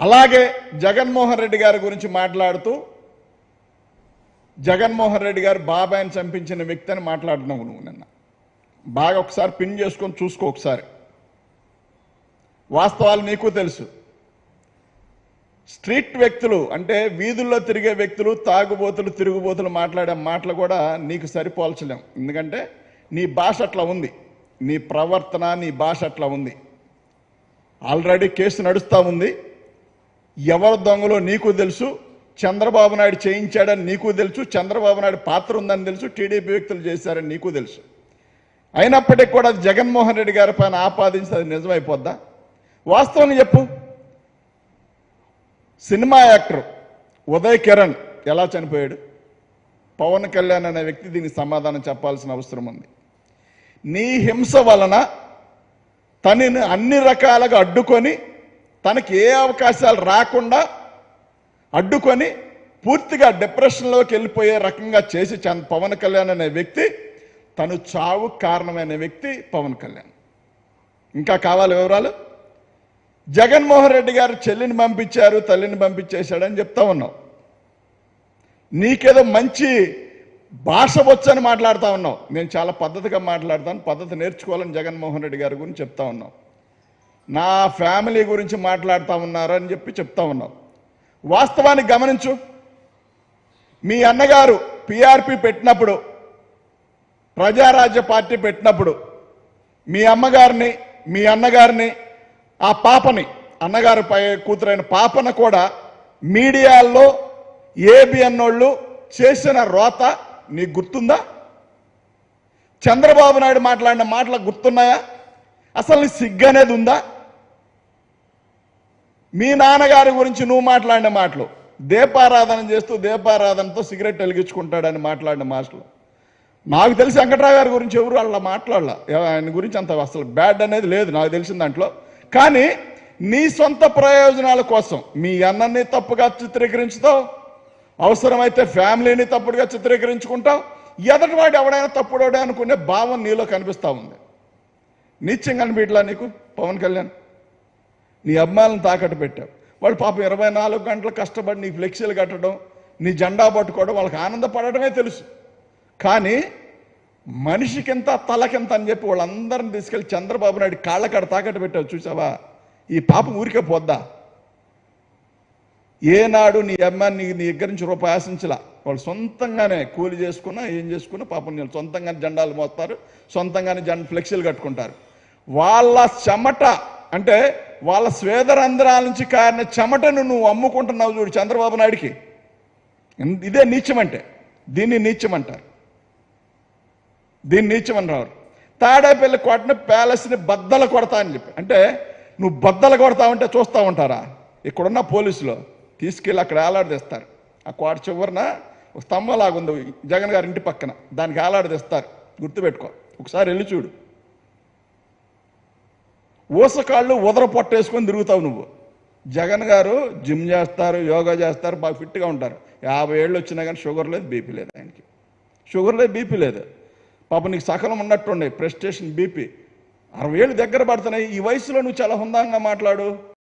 అలాగే జగన్మోహన్ రెడ్డి గారి గురించి మాట్లాడుతూ జగన్మోహన్ రెడ్డి గారు బాబాయ్ని చంపించిన వ్యక్తి అని మాట్లాడుతున్నావు నువ్వు నిన్న. బాగా ఒకసారి పిన్ చేసుకొని చూసుకో ఒకసారి. వాస్తవాలు నీకు తెలుసు. స్ట్రీట్ వ్యక్తులు అంటే వీధుల్లో తిరిగే వ్యక్తులు తాగుబోతులు తిరుగుబోతులు మాట్లాడే మాటలు కూడా నీకు సరిపోల్చలేం. ఎందుకంటే నీ భాష అట్లా ఉంది. నీ ప్రవర్తన నీ భాష అట్లా ఉంది. ఆల్రెడీ కేసు నడుస్తూ ఉంది. ఎవరు దొంగలో నీకు తెలుసు చంద్రబాబు నాయుడు చేయించాడని నీకు తెలుసు చంద్రబాబు నాయుడు పాత్ర ఉందని తెలుసు టీడీపీ వ్యక్తులు చేశారని నీకు తెలుసు. అయినప్పటికీ కూడా అది జగన్మోహన్ రెడ్డి గారి పైన ఆపాదించి అది నిజమైపోద్దా? వాస్తవం చెప్పు. సినిమా యాక్టర్ ఉదయ్ కిరణ్ ఎలా చనిపోయాడు? పవన్ కళ్యాణ్ అనే వ్యక్తి దీనికి సమాధానం చెప్పాల్సిన అవసరం ఉంది. నీ హింస వలన తనని అన్ని రకాలుగా అడ్డుకొని తనకి ఏ అవకాశాలు రాకుండా అడ్డుకొని పూర్తిగా డిప్రెషన్లోకి వెళ్ళిపోయే రకంగా చేసి చంద్ పవన్ కళ్యాణ్ అనే వ్యక్తి తను చావు కారణమైన వ్యక్తి పవన్ కళ్యాణ్. ఇంకా కావాలి వివరాలు? జగన్మోహన్ రెడ్డి గారు చెల్లిని పంపించారు తల్లిని పంపించేశాడని చెప్తా ఉన్నావు నీకేదో మంచి భాష వచ్చని మాట్లాడుతూ ఉన్నావు నేను చాలా పద్ధతిగా మాట్లాడతాను పద్ధతి నేర్చుకోవాలని జగన్మోహన్ రెడ్డి గారి గురించి చెప్తా ఉన్నావు నా ఫ్యామిలీ గురించి మాట్లాడుతూ ఉన్నారు అని చెప్పి చెప్తా ఉన్నారు వాస్తవాన్ని గమనించు. మీ అన్నగారు పిఆర్పి పెట్టినప్పుడు ప్రజారాజ్య పార్టీ పెట్టినప్పుడు మీ అమ్మగారిని మీ అన్నగారిని ఆ పాపని అన్నగారి పై కూతురైన పాపన కూడా మీడియాల్లో ఏబిఎన్ వాళ్ళు చేసిన రోత నీకు గుర్తుందా? చంద్రబాబు నాయుడు మాట్లాడిన మాటలు గుర్తున్నాయా? అసలు నీ సిగ్గు అనేది ఉందా? మీ నాన్నగారి గురించి నువ్వు మాట్లాడిన మాటలు. దీపారాధన చేస్తూ దీపారాధనతో సిగరెట్ వెలిగించుకుంటాడని మాట్లాడిన మాటలు. నాకు తెలిసి వెంకట్రావు గారి గురించి ఎవరు అలా మాట్లాడాల? ఆయన గురించి అంత అసలు బ్యాడ్ అనేది లేదు నాకు తెలిసిన దాంట్లో. కానీ నీ సొంత ప్రయోజనాల కోసం మీ అన్నని తప్పుగా చిత్రీకరించుతావు? అవసరమైతే ఫ్యామిలీని తప్పుడుగా చిత్రీకరించుకుంటావు? ఎదటివాడు ఎవడైనా తప్పుడోడే అనుకునే భావం నీలో కనిపిస్తా ఉంది. నిత్యం కనిపించలా నీకు? పవన్ కళ్యాణ్? నీ అభిమానులను తాకట్టు పెట్టావు. వాడు పాపం ఇరవై నాలుగు గంటలు కష్టపడి నీ ఫ్లెక్సీలు కట్టడం నీ జెండా పట్టుకోవడం వాళ్ళకి ఆనందపడటమే తెలుసు. కానీ మనిషికింత తలకింత అని చెప్పి వాళ్ళందరిని తీసుకెళ్ళి చంద్రబాబు నాయుడు కాళ్ళకాడ తాకట్టు పెట్టావు చూసావా? ఈ పాపం ఊరికే పోద్దా? ఏనాడు నీ అమ్మాయి నీ దగ్గర నుంచి రూపాయి ఆశించలా. వాళ్ళు సొంతంగానే కూలి చేసుకున్నా ఏం చేసుకున్నా పాపం నేను సొంతంగానే జెండాలు మోస్తారు సొంతంగానే జెండ ఫ్లెక్సీలు కట్టుకుంటారు. వాళ్ళ చెమట అంటే వాళ్ళ స్వేదరంధ్రాల నుంచి కారిన చెమటను నువ్వు అమ్ముకుంటున్నావు చూడు చంద్రబాబు నాయుడికి. ఇదే నీచం అంటే దీన్ని నీచం అంటారు దీన్ని నీచమని రావు తాడేపల్లి కొట్టిన ప్యాలెస్ని బద్దలు కొడతా అని చెప్పి. అంటే నువ్వు బద్దలు కొడతావంటే చూస్తూ ఉంటారా? ఇక్కడున్న పోలీసులు తీసుకెళ్ళి అక్కడ ఏలాడదీస్తారు ఆ కోట చివరిన ఒక స్తంభలాగుంది జగన్ గారి ఇంటి పక్కన. దానికి ఏలాడదీస్తారు గుర్తుపెట్టుకో. ఒకసారి వెళ్ళి చూడు. ఊసకాళ్ళు ఉదర పొట్టేసుకొని తిరుగుతావు నువ్వు. జగన్ గారు జిమ్ చేస్తారు యోగా చేస్తారు బాగా ఫిట్గా ఉంటారు. యాభై ఏళ్ళు వచ్చినా కానీ షుగర్ లేదు బీపీ లేదు ఆయనకి. షుగర్ లేదు బీపీ లేదు. పాప నీకు సకలం ఉన్నట్టుండే ప్రెస్టేషన్ బీపీ. అరవై ఏళ్ళు దగ్గర పడుతున్నాయి ఈ వయసులో నువ్వు చాలా హుందాంగా మాట్లాడు.